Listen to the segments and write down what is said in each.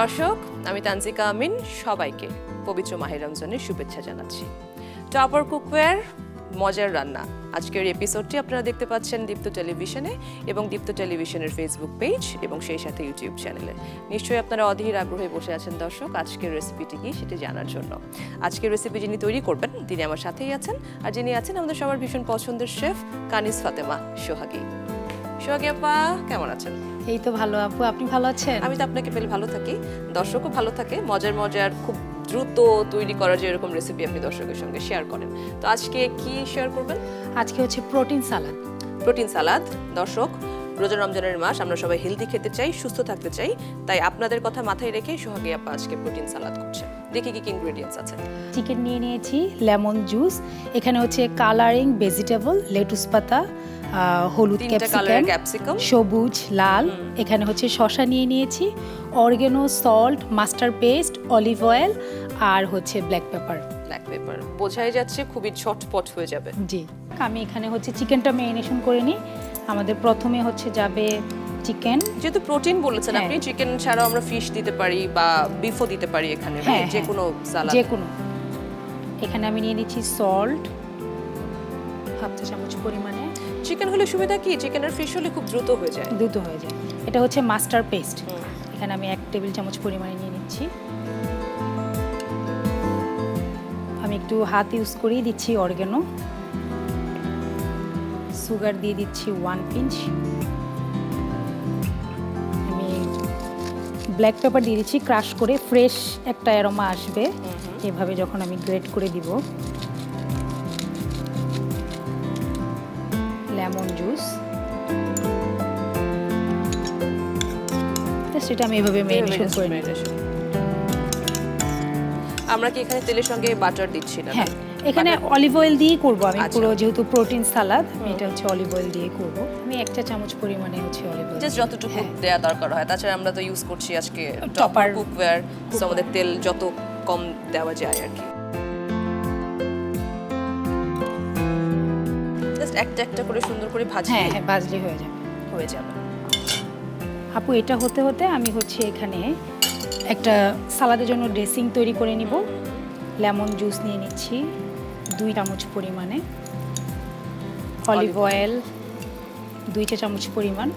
দর্শক, আমি তানজিকা আমিন, সবাইকে পবিত্র মাহের রমজানের শুভেচ্ছা জানাচ্ছি। টপার কুকওয়্যার, মজার রান্না। আজকের এপিসোডটি আপনারা দেখতে পাচ্ছেন দীপ্ত টেলিভিশনে এবং দীপ্ত টেলিভিশনের ফেসবুক পেজ এবং সেই সাথে ইউটিউব চ্যানেলে নিশ্চয়ই আপনারা অধীর আগ্রহে বসে আছেন দর্শক, আজকের রেসিপিটি কি সেটি জানার জন্য। আজকের রেসিপি যিনি তৈরি করবেন, তিনি আমার সাথেই আছেন। আর যিনি আছেন আমাদের সবার ভীষণ পছন্দের শেফ কানিস ফাতেমা সোহাগী। সোহাগী আপা কেমন আছেন? এই তো ভালো আপু আপনি ভালো আছেন? আমি তো আপনাকে পেলে ভালো থাকি। দর্শকও ভালো থাকে মজার মজার খুব দ্রুত তৈরি করার যে এরকম রেসিপি আপনি দর্শকের সঙ্গে শেয়ার করেন। তো আজকে কি শেয়ার করবেন? আজকে হচ্ছে প্রোটিন সালাদ প্রোটিন সালাদ দর্শক রোজা রমজানের মাস আমরা সবাই হেলদি খেতে চাই সুস্থ থাকতে চাই তাই আপনাদের কথা মাথায় রেখে সোহাগী আপা আজকে প্রোটিন সালাদ করছে দেখি কি কি ইনগ্রেডিয়েন্টস আছে। চিকেন নিয়ে নিয়েছি লেমন জুস এখানে হচ্ছে কালারিং ভেজিটেবল লেটুস পাতা হলুদ ক্যাপসিকাম সবুজ লাল। এখানে হচ্ছে শসা নিয়ে নিয়েছি oregano salt master paste olive oil আর হচ্ছে ব্ল্যাক পেপার ব্ল্যাক পেপার বোঝাই যাচ্ছে খুবই ঝটপট হয়ে যাবে। জি। আমি এখানে হচ্ছে চিকেনটা ম্যারিনেশন করে নিই। আমাদের প্রথমে হচ্ছে যাবে চিকেন যেহেতু প্রোটিন বলেছেন হ্যাঁ। আপনি চিকেন ছাড়াও আমরা ফিশ দিতে পারি বা বিফও দিতে পারি এখানে যে। কোনো সালাদ যে কোনো এখানে আমি নিয়ে নিচ্ছি সল্ট হাফ চা চামচ পরিমাণে। চিকেন হলে সুবিধা কি? চিকেন আর ফিশ হলে খুব দ্রুত হয়ে যায়। দ্রুত হয়ে যায়। এটা হচ্ছে মাস্টার পেস্ট এখানে আমি এক টেবিল চামচ পরিমাণে নিয়ে নিচ্ছি। আমি একটু হাত ইউজ করেই দিচ্ছি অর্গ্যানো সুগার দিয়ে দিচ্ছি ওয়ান পিঞ্চ আমি ব্ল্যাক পেপার দিয়ে দিচ্ছি। ক্রাশ করে ফ্রেশ একটা অ্যারোমা আসবে। এভাবে যখন আমি গ্রেট করে দিব। Lemon juice. সেটা আমি এভাবে মেরিনেশন করে আমরা কি এখানে তেলের সঙ্গে বাটার দিচ্ছি না হ্যাঁ এখানে অলিভ অয়েল দিয়েই করব আমি আচ্ছা। পুরো যেহেতু প্রোটিন সালাদ আমি এটা হচ্ছে অলিভ অয়েল দিয়ে করব। আমি একটা চামচ পরিমাণে হচ্ছে অলিভ অয়েল জাস্ট যতটুকু হ্যাঁ। দেয়া দরকার হয়। তাছাড়া আমরা তো ইউজ করছি আজকে টপার কুকওয়্যার সো আমাদের তেল যত কম দেওয়া যায় আর কি। একটা একটা করে সুন্দর করে ভাজি হ্যাঁ হ্যাঁ ভাজলে হয়ে যাবে। হয়ে যাবে। আপু এটা হতে হতে আমি হচ্ছে এখানে একটা সালাদের জন্য ড্রেসিং তৈরি করে নিব। লেমন জুস নিয়ে নিচ্ছি দুই চামচ পরিমাণে। Olive oil. দুই চা চামচ পরিমাণ।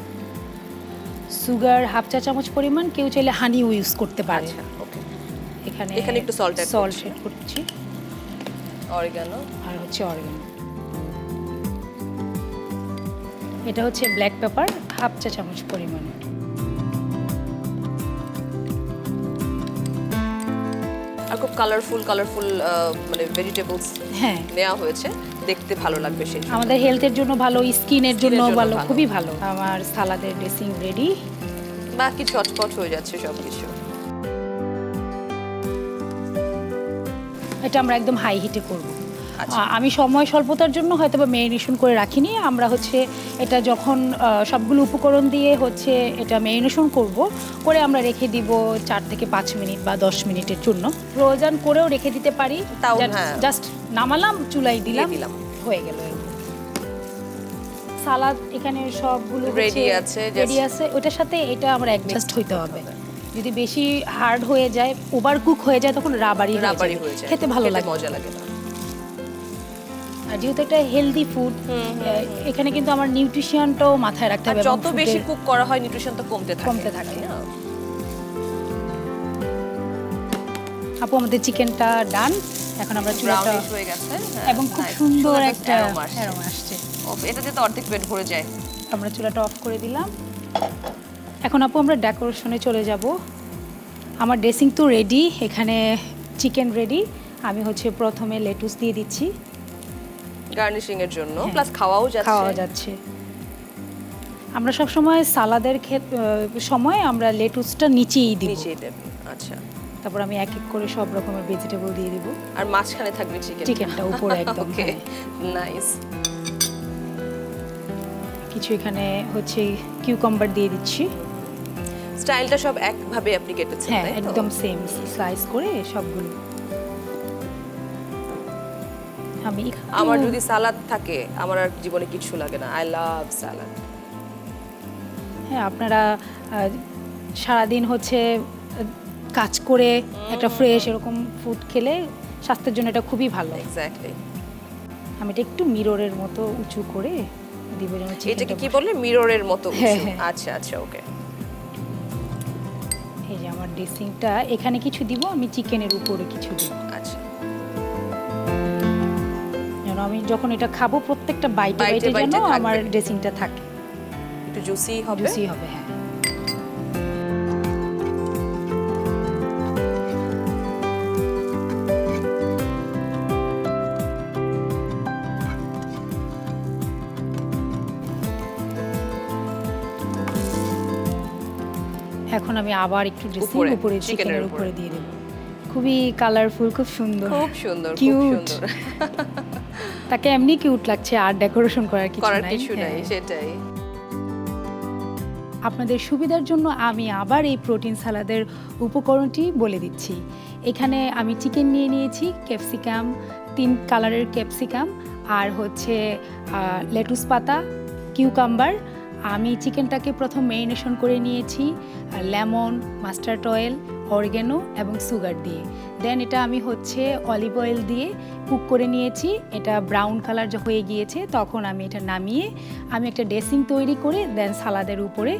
সুগার হাফ চা চামচ পরিমাণ কেউ চাইলে হানিও ইউজ করতে পারে। আচ্ছা এখানে এখানে একটু সল্ট সল্ট করছি। এড করছি। অরিগানো আর হচ্ছে অর্গান এটা হচ্ছে ব্ল্যাক পেপার হাফ চা চামচ পরিমাণে। আর খুব কালারফুল কালারফুল মানে ভেজিটেবলস হ্যাঁ। নেওয়া হয়েছে। দেখতে ভালো লাগবে সেই আমাদের হেলথের জন্য ভালো স্কিনের জন্য ভালো। খুবই ভালো। আমার সালাদের ড্রেসিং রেডি বাকি চটপট হয়ে যাচ্ছে সব কিছু এটা আমরা একদম হাই হিটে করব। আমি সময় স্বল্পতার জন্য হয়তো বা মেরিনেশন করে রাখিনি। আমরা হচ্ছে এটা যখন সবগুলো উপকরণ দিয়ে হচ্ছে এটা মেরিনেশন করব করে আমরা রেখে দিব চার থেকে পাঁচ মিনিট বা দশ মিনিটের জন্য। প্রয়োজন করেও রেখে দিতে পারি। তাও হ্যাঁ। জাস্ট নামালাম চুলাই দিলাম দিলাম। হয়ে গেল। সালাদ এখানে সবগুলো Ready আছে, রেডি আছে। ওটার সাথে এটা আমরা অ্যাডজাস্ট হইতে হবে। যদি বেশি হার্ড হয়ে যায় ওভার কুক হয়ে যায় তখন রাবারি রাবারি হয়ে যায়। খেতে ভালো লাগে। মজা লাগে না। যেহেতু একটা হেলদি ফুড এখানে কিন্তু আমার নিউট্রিশনটাও মাথায় রাখতে হবে যত বেশি কুক করা হয় নিউট্রিশন তো কমতে থাকে কমতে থাকে। আপু আমাদের চিকেনটা ডান এখন আমরা চুলাটা হয়ে গেছে হ্যাঁ, এবং খুব সুন্দর একটা aroma আসছে। এটাতে তো অর্ধেক পেট ভরে যায়। আমরা চুলাটা অফ করে দিলাম। এখন আপু আমরা ডেকোরেশনে চলে যাব। আমার ড্রেসিং তো রেডি এখানে চিকেন রেডি আমি হচ্ছে প্রথমে লেটুস দিয়ে দিচ্ছি। গার্নিশিং এর জন্য হ্যাঁ। প্লাস খাওয়াও যাচ্ছে। খাওয়া যাচ্ছে। আমরা সব সময় সালাদের সময় আমরা লেটুসটা নিচেই দিব। নিচেই দেবে আচ্ছা। তারপর আমি এক এক করে সব রকমের ভেজিটেবল দিয়ে দিব। আর মাঝখানে থাকবে চিকেন চিকেনটা উপরে একদম। ওকে। নাইস কিছু এখানে হচ্ছে কিউকাম্বার দিয়ে দিচ্ছি। স্টাইলটা সব একভাবে আপনি কেটেছেন হ্যাঁ একদম সেম স্লাইস করে সবগুলো। আমি আমার যদি সালাদ থাকে আমার আর জীবনে কিছু লাগে না। আই লাভ সালাদ হ্যাঁ আপনারা সারাদিন হচ্ছে কাজ করে একটা ফ্রেশ এরকম ফুড খেলে স্বাস্থ্যের জন্য এটা খুবই ভালো। এক্স্যাক্টলি আমি এটা একটু মিররের মতো উঁচু করে দিব যেন এটাকে কি বললে মিররের মতো হ্যাঁ, উঁচু। হ্যাঁ। আচ্ছা আচ্ছা ওকে। এই যে আমার ড্রেসিংটা এখানে কিছু দিব আমি চিকেনের উপরে কিছু দিব। আমি যখন এটা খাব প্রত্যেকটা বাইটে বাইটে যেন আমার ড্রেসিংটা থাকে। একটু জুসি হবে। জুসি হবে হ্যাঁ। এখন আমি আবার একটু ড্রেসিং উপরে, চিকেনের উপরে। দিয়ে দেব। খুবই কালারফুল খুব সুন্দর। খুব সুন্দর খুব সুন্দর। তাকে এমনি কিউট লাগছে আর ডেকোরেশন করার কিছু নাই। হ্যাঁ। সেটাই। আপনাদের সুবিধার জন্য আমি আবার এই প্রোটিন সালাদের উপকরণটি বলে দিচ্ছি। এখানে আমি চিকেন নিয়ে নিয়েছি ক্যাপসিকাম তিন কালারের ক্যাপসিকাম আর হচ্ছে লেটুস পাতা কিউকাম্বার আমি চিকেনটাকে প্রথম মেরিনেশন করে নিয়েছি লেমন মাস্টার্ড অয়েল অর্গ্যানো এবং সুগার দিয়ে। দেন এটা আমি হচ্ছে অলিভ অয়েল দিয়ে কুক করে নিয়েছি। এটা ব্রাউন কালার হয়ে গিয়েছে, তখন আমি এটা নামিয়ে আমি একটা ড্রেসিং তৈরি করে দেন সালাদের উপরে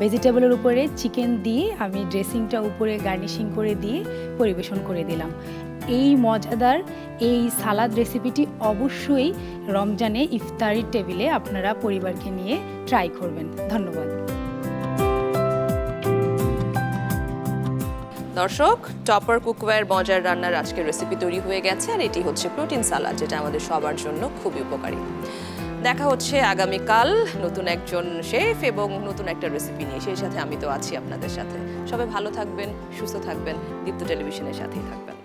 ভেজিটেবলের উপরে চিকেন দিয়ে আমি ড্রেসিংটা উপরে গার্নিশিং করে দিয়ে পরিবেশন করে দিলাম। এই মজাদার এই সালাদ রেসিপিটি অবশ্যই রমজানে ইফতারির টেবিলে আপনারা পরিবারকে নিয়ে ট্রাই করবেন। ধন্যবাদ। দর্শক টপার কুকওয়্যার মজার রান্নার আজকের রেসিপি তৈরি হয়ে গেছে আর এটি হচ্ছে প্রোটিন সালাদ যেটা আমাদের সবার জন্য খুবই উপকারী। দেখা হচ্ছে আগামীকাল নতুন একজন শেফ এবং নতুন একটা রেসিপি নিয়ে। সেই সাথে আমি তো আছি আপনাদের সাথে। সবাই ভালো থাকবেন, সুস্থ থাকবেন, দীপ্ত টেলিভিশনের সাথেই থাকবেন।